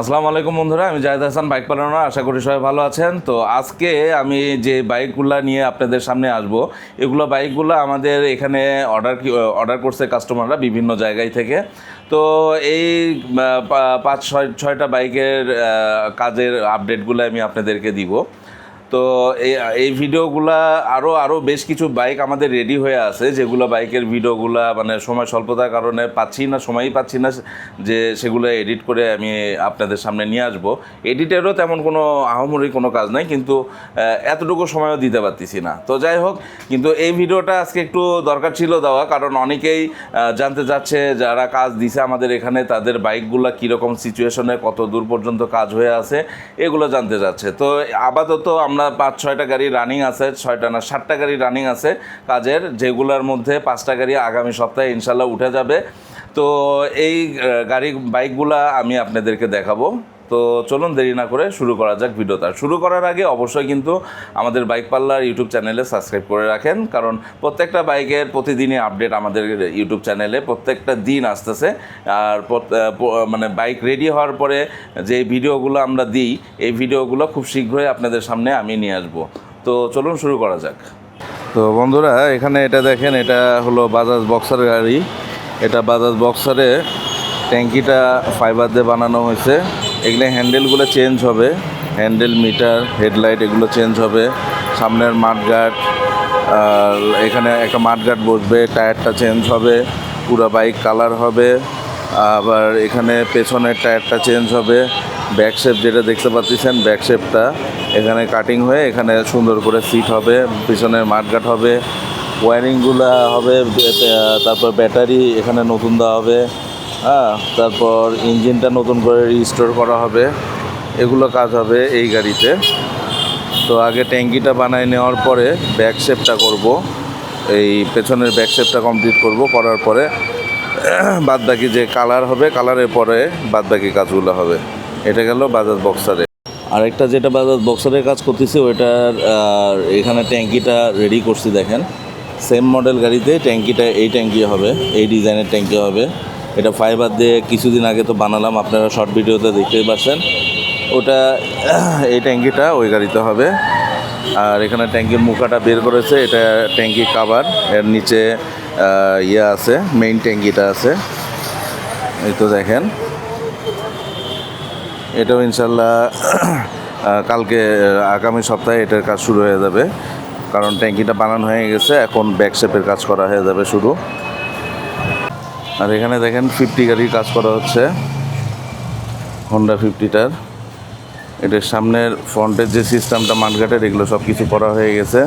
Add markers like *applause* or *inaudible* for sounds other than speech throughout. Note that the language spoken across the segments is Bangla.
আসসালামু আলাইকুম বন্ধুরা, আমি জাহেদ হাসান, বাইক পালানোর, আশা করি সবাই ভালো আছেন। তো আজকে আমি যে বাইকগুলো নিয়ে আপনাদের সামনে আসব, এগুলো বাইকগুলো আমাদের এখানে অর্ডার অর্ডার করছে কাস্টমাররা বিভিন্ন জায়গায় থেকে। তো এই পাঁচ, ছয়, ছয়টা বাইকের কাজের আপডেটগুলো আমি আপনাদেরকে দিব। তো এই ভিডিওগুলা আরও আরও বেশ কিছু বাইক আমাদের রেডি হয়ে আছে, যেগুলো বাইকের ভিডিওগুলা মানে সময় স্বল্পতার কারণে পাচ্ছি না, সময়ই পাচ্ছি না, যে সেগুলো এডিট করে আমি আপনাদের সামনে নিয়ে আসব। এডিটেরও তেমন কোনো আহমরি কোনো কাজ নাই, কিন্তু এতটুকু সময়ও দিতে পারতেছি না। তো যাই হোক, কিন্তু এই ভিডিওটা আজকে একটু দরকার ছিল দেওয়া, কারণ অনেকেই জানতে চাচ্ছে যারা কাজ দিছে আমাদের এখানে, তাদের বাইকগুলো কীরকম সিচুয়েশনে কত দূর পর্যন্ত কাজ হয়ে আছে, এগুলো জানতে চাচ্ছে। তো আপাতত আমরা পাঁচ, ছয়টা গাড়ি রানিং আছে, ছয়টা না, সাতটা গাড়ি রানিং আছে কাজের, যেগুলোর মধ্যে পাঁচটা গাড়ি আগামী সপ্তাহে ইনশাল্লাহ উঠে যাবে। তো এই গাড়ি বাইকগুলা আমি আপনাদেরকে দেখাবো। তো চলুন দেরি না করে শুরু করা যাক ভিডিওটা। শুরু করার আগে অবশ্যই কিন্তু আমাদের বাইক পাল্লার ইউটিউব চ্যানেলে সাবস্ক্রাইব করে রাখেন, কারণ প্রত্যেকটা বাইকের প্রতিদিনই আপডেট আমাদের ইউটিউব চ্যানেলে প্রত্যেকটা দিন আসতেছে। আর মানে বাইক রেডি হওয়ার পরে যে ভিডিওগুলো আমরা দিই, এই ভিডিওগুলো খুব শীঘ্রই আপনাদের সামনে আমি নিয়ে আসব। তো চলুন শুরু করা যাক। তো বন্ধুরা, এখানে এটা দেখেন, এটা হলো বাজাজ বক্সার গাড়ি। এটা বাজাজ বক্সারে ট্যাঙ্কিটা ফাইবার দিয়ে বানানো হয়েছে। এগুলো হ্যান্ডেলগুলো চেঞ্জ হবে। হ্যান্ডেল, মিটার, হেডলাইট এগুলো চেঞ্জ হবে। সামনের মাঠগার্ড এখানে একটা মাঠগার্ড বসবে, টায়ারটা চেঞ্জ হবে, পুরো বাইক কালার হবে। আবার এখানে পেছনের টায়ারটা চেঞ্জ হবে। ব্যাক শেপ যেটা দেখতে পাচ্ছেন, ব্যাক শেপটা। এখানে কাটিং হয়ে এখানে সুন্দর করে সিট হবে, পিছনের মাঠগাট হবে। ওয়ারিংগুলো হবে তারপর ব্যাটারি এখানে নতুন দেওয়া হবে। হ্যাঁ তারপর ইঞ্জিনটা নতুন করে রিস্টোর করা হবে। এগুলো কাজ হবে এই গাড়িতে। তো আগে ট্যাঙ্কিটা বানায় নেওয়ার পরে ব্যাক শেপটা করব। এই পেছনের ব্যাক শেপটা কমপ্লিট করব, করার পরে *clears throat* বাদ বাকি যে কালার হবে কালারের পরে বাদ বাকি কাজগুলো হবে। এটা গেল বাজাজ বক্সারে আরেকটা যেটা বাজাজ বক্সারের কাজ করতেছি, ওইটার এখানে ট্যাঙ্কিটা রেডি করছি, দেখেন। সেম মডেল গাড়িতে ট্যাঙ্কিটা এই ট্যাঙ্কি হবে, এই ডিজাইনের ট্যাঙ্কি হবে। এটা ফাইবার দিয়ে কিছুদিন আগে তো বানালাম, আপনারা শর্ট ভিডিওতে দেখতেই পাচ্ছেন। ওটা, এই ট্যাঙ্কিটা ওই গাড়িতে হবে। আর এখানে ট্যাঙ্কির মুখাটা বের করেছে, এটা ট্যাঙ্কি কাভার এর নিচে ইয়ে আছে মেইন ট্যাঙ্কিটা আছে। এই তো দেখেন। এটাও ইনশাল্লাহ কালকে আগামী সপ্তাহে এটার কাজ শুরু হয়ে যাবে। কারণ ট্যাঙ্কিটা বানানো হয়ে গেছে, এখন ব্যাক শেপের কাজ করা হয়ে যাবে শুরু। আর এখানে দেখেন ফিফটি গাড়ির কাজ করা হচ্ছে। হন্ডা ফিফটিটার এটার সামনের ফ্রন্টের যে সিস্টেমটা মাঠঘাটের, এগুলো সব কিছু করা হয়ে গেছে।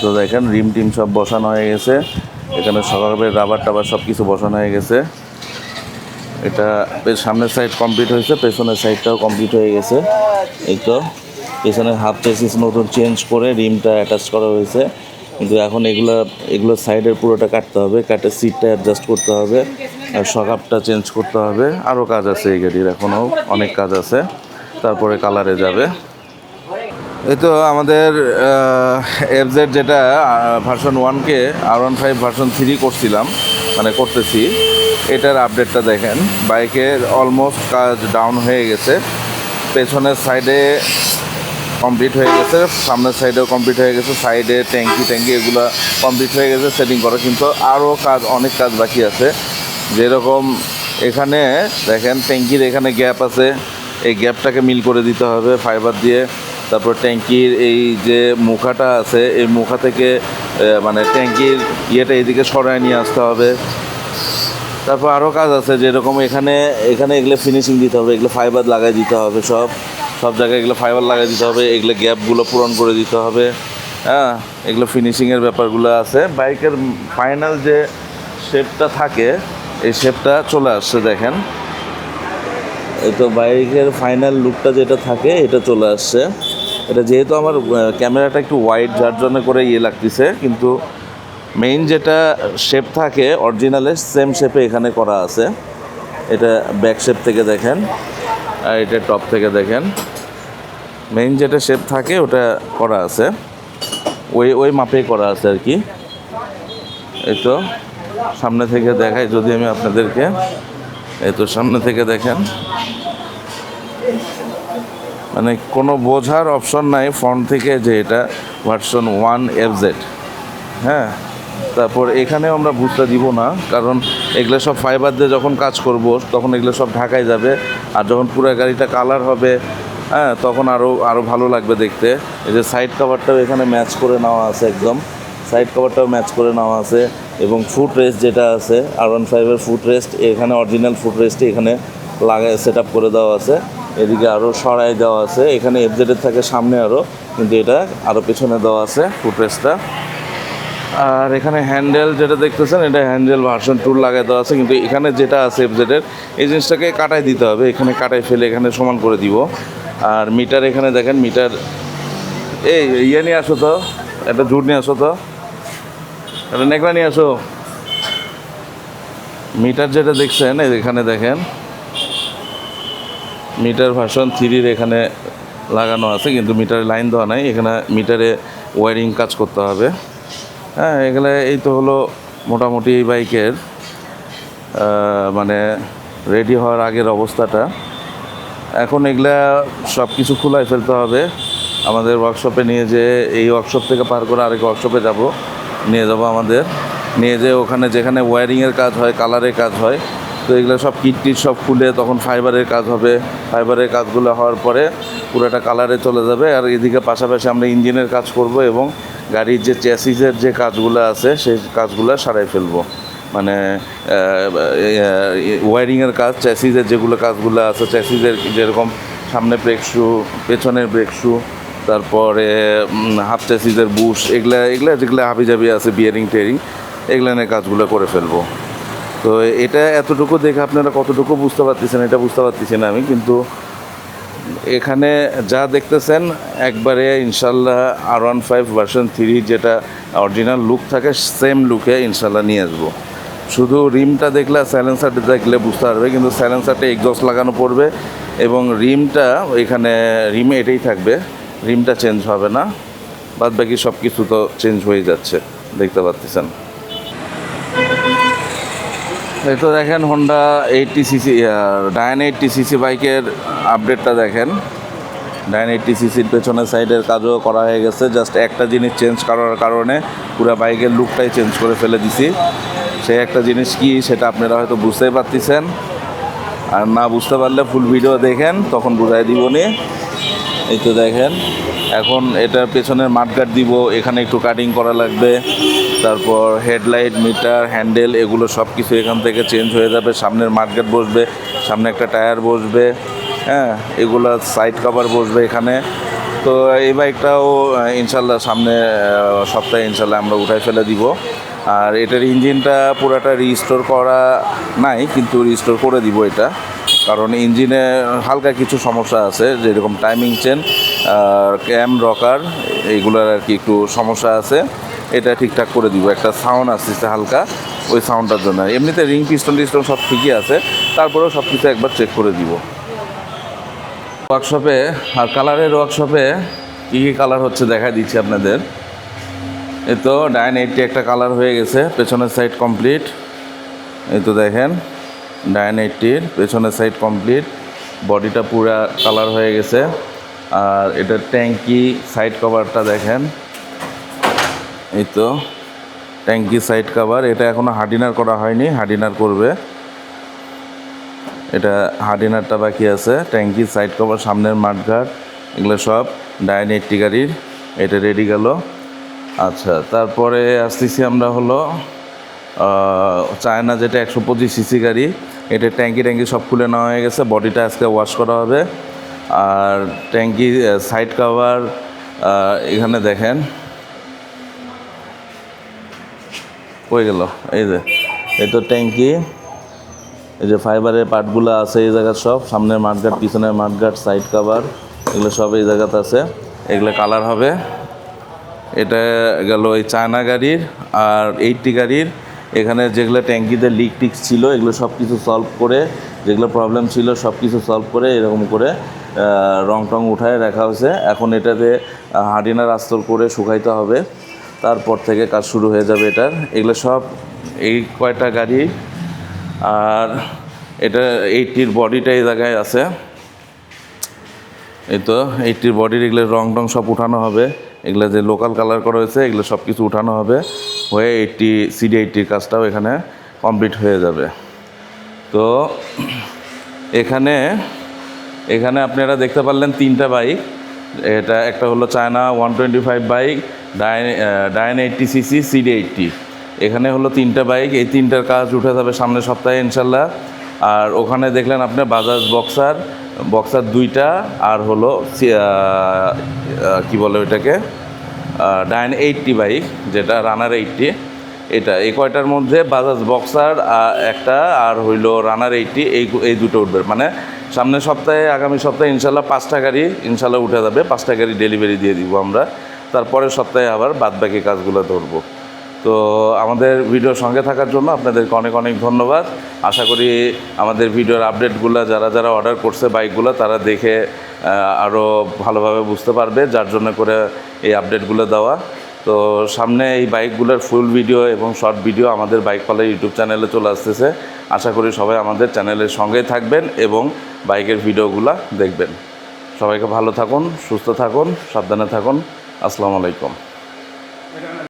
তো দেখেন, রিম টিম সব বসানো হয়ে গেছে। এখানে সকালে রাবার টাবার সব কিছু বসানো হয়ে গেছে। এটা সামনের সাইড কমপ্লিট হয়েছে, পেছনের সাইডটাও কমপ্লিট হয়ে গেছে। এই তো, পেছনের হাফ চেসিস নতুন চেঞ্জ করে রিমটা অ্যাটাচ করা হয়েছে। কিন্তু এখন এগুলো এগুলো সাইডের পুরোটা কাটতে হবে, কাটে সিটটা অ্যাডজাস্ট করতে হবে, আর সকাপটা চেঞ্জ করতে হবে। আরও কাজ আছে এই গাড়ির এখনও, অনেক কাজ আছে। তারপরে কালারে যাবে। এই তো আমাদের এফজেড যেটা ভার্সন ওয়ানকে R one five version three করছিলাম মানে করতেছি। এটার আপডেটটা দেখেন। বাইকের অলমোস্ট কাজ ডাউন হয়ে গেছে। পেছনের সাইডে কমপ্লিট হয়ে গেছে। সামনের সাইডেও কমপ্লিট হয়ে গেছে। সাইডে ট্যাঙ্কি ট্যাঙ্কি এগুলো কমপ্লিট হয়ে গেছে সেটিং করা। কিন্তু আরও কাজ, অনেক কাজ বাকি আছে। যেরকম এখানে দেখেন ট্যাঙ্কির এখানে গ্যাপ আছে। এই গ্যাপটাকে মিল করে দিতে হবে ফাইবার দিয়ে। তারপর ট্যাঙ্কির এই যে মুখাটা আছে, এই মুখা থেকে মানে ট্যাঙ্কির ইয়েটা এদিকে সরায় নিয়ে আসতে হবে। তারপর আরও কাজ আছে, যেরকম এখানে এখানে এগুলো ফিনিশিং দিতে হবে, এগুলো ফাইবার লাগাই দিতে হবে সব। সব জায়গায় এগুলো ফাইবার লাগাই দিতে হবে, এগুলো গ্যাপগুলো পূরণ করে দিতে হবে হ্যাঁ? এগুলো ফিনিশিংয়ের ব্যাপারগুলো আছে। বাইকের ফাইনাল যে শেপটা থাকে, এই শেপটা চলে আসছে, দেখেন। এই তো বাইকের ফাইনাল লুকটা যেটা থাকে, এটা চলে আসছে। এটা যেহেতু আমার ক্যামেরাটা একটু ওয়াইড যার জন্য করে ইয়ে লাগতেছে, কিন্তু মেইন যেটা শেপ থাকে অরিজিনালের সেম শেপে এখানে করা আছে। এটা ব্যাক শেপ থেকে দেখেন। আর এটা টপ থেকে দেখেন। মেইন যেটা শেপ থাকে, ওটা করা আছে। ওই ওই মাপেই করা আছে আর কি। এই তো, সামনে থেকে দেখাই, যদি আমি আপনাদেরকে। এই তো, সামনে থেকে দেখেন। মানে কোনো বোঝার অপশন নাই ফ্রন্ট থেকে যে এটা ভার্সন ওয়ান এফ জেড হ্যাঁ? তারপর এখানেও আমরা বুঝতে দিব না, কারণ এগুলো সব ফাইবার দিয়ে যখন কাজ করব, তখন এগুলো সব ঢাকায় যাবে, আর যখন পুরো গাড়িটা কালার হবে হ্যাঁ তখন আরও আরও ভালো লাগবে দেখতে। এই যে সাইড কভারটাও এখানে ম্যাচ করে নেওয়া আছে একদম। সাইড কভারটাও ম্যাচ করে নেওয়া আছে, এবং ফুট রেস্ট যেটা আছে আর ওয়ান ফাইভের ফুট রেস্ট এখানে অরিজিনাল ফুট রেস্ট এখানে লাগায় সেট আপ করে দেওয়া আছে। এদিকে আরও সরাই দেওয়া আছে, এখানে এফজেডের থাকে সামনে আরও কিন্তু এটা আরও পেছনে দেওয়া আছে ফুট রেস্টটা আর এখানে হ্যান্ডেল যেটা দেখতেছেন, এটা হ্যান্ডেল ভার্সন টুর লাগাই দেওয়া আছে, কিন্তু এখানে যেটা আছে এফজেডের এই জিনিসটাকে কাটাই দিতে হবে। এখানে কাটাই ফেলে এখানে সমান করে দিব। আর মিটার এখানে দেখেন মিটার এই ইয়ে নিয়ে আসো তো, একটা জুট নিয়ে আসো তো। একটা নেকড়া নিয়ে আসো। মিটার যেটা দেখছেন এখানে দেখেন মিটার ভার্সন থ্রির এখানে লাগানো আছে, কিন্তু মিটারে লাইন দেওয়া নাই। এখানে মিটারে ওয়ারিং কাজ করতে হবে। হ্যাঁ এগুলো এই তো হলো মোটামুটি এই বাইকের মানে রেডি হওয়ার আগের অবস্থাটা। এখন এগুলা সব কিছু খোলাই ফেলতে হবে। আমাদের ওয়ার্কশপে নিয়ে যে এই ওয়ার্কশপ থেকে পার করে আরেক ওয়ার্কশপে যাব। নিয়ে যাব আমাদের। নিয়ে যে ওখানে যেখানে ওয়্যারিংয়ের কাজ হয় কালারের কাজ হয় তো এগুলো সব কিট সব খুলে তখন ফাইবারের কাজ হবে। ফাইবারের কাজগুলো হওয়ার পরে পুরোটা কালারে চলে যাবে। আর এদিকে পাশাপাশি আমরা ইঞ্জিনের কাজ করব এবং গাড়ির যে চ্যাসিসের যে কাজগুলো আছে সেই কাজগুলো সারাই ফেলব। মানে ওয়ারিংয়ের কাজ চ্যাসিসের যেগুলো কাজগুলো আছে চ্যাসিসের যেরকম সামনে ব্রেক শু পেছনের ব্রেক শু তারপরে হাফ চ্যাসিসের বুশ এগুলা এগুলা যেগুলো হাবি জাবি আছে বিয়ারিং টেয়ারিং এগুলো নিয়ে কাজগুলো করে ফেলব। তো এটা এতটুকু দেখে আপনারা কতটুকু বুঝতে পারতেছেন, এটা বুঝতে পারতেছি না আমি, কিন্তু এখানে যা দেখতেছেন, একবারে ইনশাল্লাহ R one five version three যেটা অরিজিনাল লুক থাকে সেম লুকে ইনশাল্লাহ নিয়ে আসব। শুধু রিমটা দেখলে স্যালেন্সারটা দেখলে বুঝতে পারবে, কিন্তু স্যালেন্সারটা এক্সস্ট লাগানো পড়বে এবং রিমটা এখানে রিমে এটাই থাকবে, রিমটা চেঞ্জ হবে না বাদ বাকি সব কিছু তো চেঞ্জ হয়ে যাচ্ছে, দেখতে পাচ্ছেন এই তো দেখেন Honda eighty CC Dayun eighty CC বাইকের আপডেটটা দেখেন। ডায়ন এইটটি সিসির পেছনের সাইডের কাজও করা হয়ে গেছে। জাস্ট একটা জিনিস চেঞ্জ করার কারণে পুরো বাইকের লুকটাই চেঞ্জ করে ফেলে দিছি। সেই একটা জিনিস কি, সেটা আপনারা হয়তো বুঝতেই পারতেছেন। আর না বুঝতে পারলে ফুল ভিডিও দেখেন, তখন বুঝাই দিব নি। এই তো দেখেন, এখন এটার পেছনের মাঠ মাঠগার্ড দিব, এখানে একটু কাটিং করা লাগবে। তারপর হেডলাইট, মিটার, হ্যান্ডেল, এগুলো সব কিছু এখান থেকে চেঞ্জ হয়ে যাবে। সামনের মাঠগার্ড বসবে, সামনে একটা টায়ার বসবে হ্যাঁ এগুলো সাইড কভার বসবে এখানে। তো এই বাইকটাও ইনশাল্লাহ সামনে সপ্তাহে ইনশাল্লাহ আমরা উঠাই ফেলে দিব। আর এটার ইঞ্জিনটা পুরাটা রিস্টোর করা নাই, কিন্তু রিস্টোর করে দিব এটা। কারণ ইঞ্জিনে হালকা কিছু সমস্যা আছে, যেরকম টাইমিং চেন ক্যাম রকার এইগুলোর আর কি একটু সমস্যা আছে। এটা ঠিকঠাক করে দিব। একটা সাউন্ড আসতেছে হালকা, ওই সাউন্ডটার জন্য। এমনিতে রিং পিস্টন টিস্টন সব ঠিকই আছে। তারপরেও সব কিছু একবার চেক করে দিব। ওয়ার্কশপে আর কালারের ওয়ার্কশপে কী কী কালার হচ্ছে দেখা দিচ্ছি আপনাদের। এ তো ডাইন এইটটি একটা কালার হয়ে গেছে, পেছনের সাইড কমপ্লিট এই তো দেখেন ডাইন এইটটির পেছনের সাইড কমপ্লিট বডিটা পুরা কালার হয়ে গেছে। আর এটার ট্যাঙ্কি সাইড কভারটা দেখেন। এই তো ট্যাঙ্কি সাইড কভার এটা এখনও হার্ডিনার করা হয়নি হার্ডিনার করবে। এটা হার্ডিনারটা বাকি আছে, ট্যাঙ্কি সাইড কভার সামনের মাঠঘাট, এগুলো সব, ডাইন এইটটি গাড়ির, এটা রেডি গেল। আচ্ছা তারপরে আসতেছি আমরা হলো চায়না যেটা একশো পঁচিশ সিসি গাড়ি, এটা ট্যাঙ্কি ট্যাঙ্কি সব খুলে নেওয়া হয়ে গেছে, বডিটা আজকে ওয়াশ করা হবে। আর ট্যাঙ্কি সাইড কভার এখানে দেখেন কই গেল? এই যে, এই তো ট্যাঙ্কি, এই যে ফাইবারের পার্টগুলো আছে এই জায়গার সব, সামনের মাঠঘাট, পিছনের মাঠঘাট সাইড কভার এগুলো সব এই জায়গাতে আছে। এগুলো কালার হবে। এটা গেল ওই চায়না গাড়ির আর এইটটি গাড়ির। এখানে যেগুলো ট্যাঙ্কিতে লিক টিক ছিল, এগুলো সব কিছু সলভ করে, যেগুলো প্রবলেম ছিল সব কিছু সলভ করে, এরকম করে রং টং উঠায় রাখা হয়েছে। এখন এটাতে হাডিনার আস্তর করে শুকাইতে হবে। তারপর থেকে কাজ শুরু হয়ে যাবে এটার এগুলো সব এই কয়টা গাড়ি? আর এটা এইটটির বডিটা এই জায়গায় আছে। এই তো এইটির বডির এগুলো রং টং সব উঠানো হবে। এগুলো যে লোকাল কালার করা হয়েছে, এগুলো সব কিছু উঠানো হবে। হয়ে এইটটি, সিডি এইটটির কাজটাও এখানে কমপ্লিট হয়ে যাবে। তো এখানে এখানে আপনারা দেখতে পারলেন তিনটা বাইক। এটা একটা হলো China one twenty five bike, Dayun Dayun eighty CC, CD eighty. এখানে হলো তিনটা বাইক, এই তিনটার কাজ উঠে যাবে সামনের সপ্তাহে ইনশাল্লাহ। আর ওখানে দেখলেন আপনি বাজাজ বক্সার বক্সার দুইটা, আর হলো কি বলে ওইটাকে? ডাইন এইটটি বাইক, যেটা রানার এইটটি। এটা, এই কয়টার মধ্যে বাজাজ বক্সার একটা আর হইল রানার এইটি এই এই দুটো উঠবে। মানে সামনের সপ্তাহে, আগামী সপ্তাহে ইনশাল্লাহ পাঁচটা গাড়ি ইনশাল্লাহ উঠে যাবে, পাঁচটা গাড়ি ডেলিভারি দিয়ে দিব আমরা। তারপরের সপ্তাহে আবার বাদবাকি কাজগুলো ধরবো। তো আমাদের ভিডিওর সঙ্গে থাকার জন্য আপনাদেরকে অনেক অনেক ধন্যবাদ। আশা করি আমাদের ভিডিওর আপডেটগুলো যারা যারা অর্ডার করছে বাইকগুলো তারা দেখে আরও ভালোভাবে বুঝতে পারবে, যার জন্য করে এই আপডেটগুলো দেওয়া। তো সামনে এই বাইকগুলোর ফুল ভিডিও এবং শর্ট ভিডিও আমাদের বাইক পালের ইউটিউব চ্যানেলে চলে আসতেছে। আশা করি সবাই আমাদের চ্যানেলের সঙ্গে থাকবেন এবং বাইকের ভিডিওগুলো দেখবেন। সবাইকে ভালো থাকুন, সুস্থ থাকুন, সাবধানে থাকুন। আসসালামু আলাইকুম।